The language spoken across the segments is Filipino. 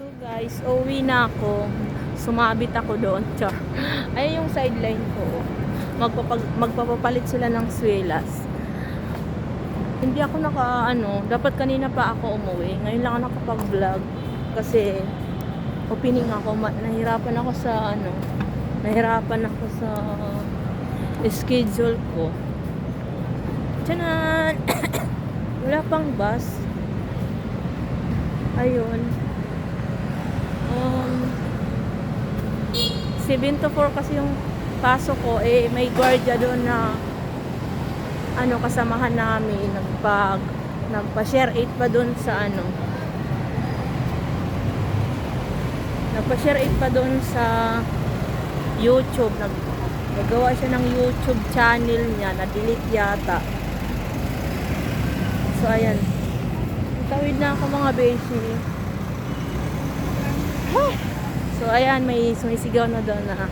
So guys, uwi na ako. Sumabit ako doon. Char. Ay yung sideline ko. Magpapag, magpapapalit sila ng swelas. Hindi ako naka ano, dapat kanina pa ako umuwi. Ngayon lang ako nakapag-vlog kasi opening ako. Nahirapan ako sa ano, nahirapan ako sa schedule ko. Tiyanan! Wala pang bus. Ayun. 7 to 4 kasi yung pasok ko. Eh, may gwardiya doon na ano, kasamahan namin. Nagpag, nagpa-share 8 pa doon sa ano. Nagpa-share 8 pa doon sa YouTube. Nag, nagawa siya ng YouTube channel niya. Na-delete yata. So, ayan. Tawid na ako mga beshi. Huh! So, ayan, may sumisigaw na daw na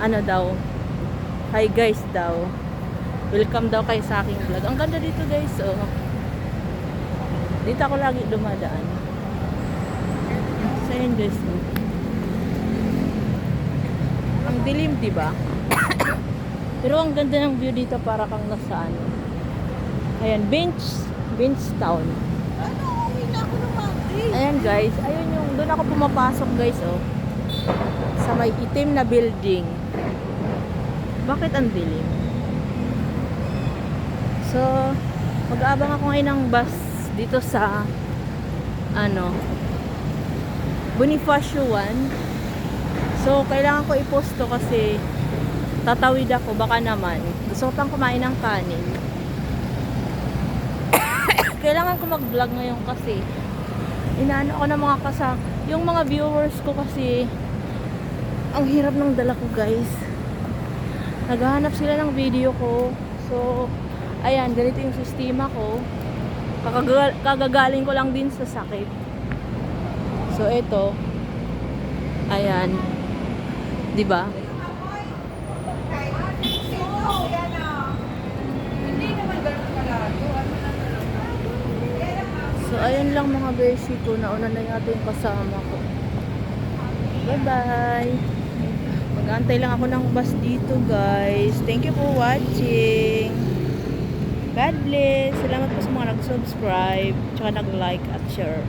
ano daw. Hi guys daw. Welcome daw kayo sa aking vlog. Ang ganda dito guys, oh. Dito ako lagi dumadaan. So, ayan guys, oh. Ang dilim, di ba? Pero ang ganda ng view dito para kang nasa ano. Ayan, bench, bench town. Ano, uwi na ako ng. Ayan guys, ayun yung doon ako pumapasok guys oh. May itim na building. Bakit ang dilim? So, mag-aabang ako ngayon ng bus dito sa ano Bonifacio 1. So, kailangan ko i-post to kasi tatawid ako baka naman. Gusto ko pang kumain ng kanin. kailangan ko mag-vlog ngayon kasi inaano ko ng mga kasa yung mga viewers ko kasi ang hirap ng dala ko guys. Naghahanap sila ng video ko. So ayan ganito yung sistema ko. Kakagal kagagaling ko lang din sa sakit. So ito ayan. Di ba so ayan lang mga beshi ko. Nauna na yata yung kasama ko. Bye bye Mag-aantay lang ako ng bus dito, guys. Thank you for watching. God bless. Salamat po sa mga nag-subscribe, tsaka nag-like at share.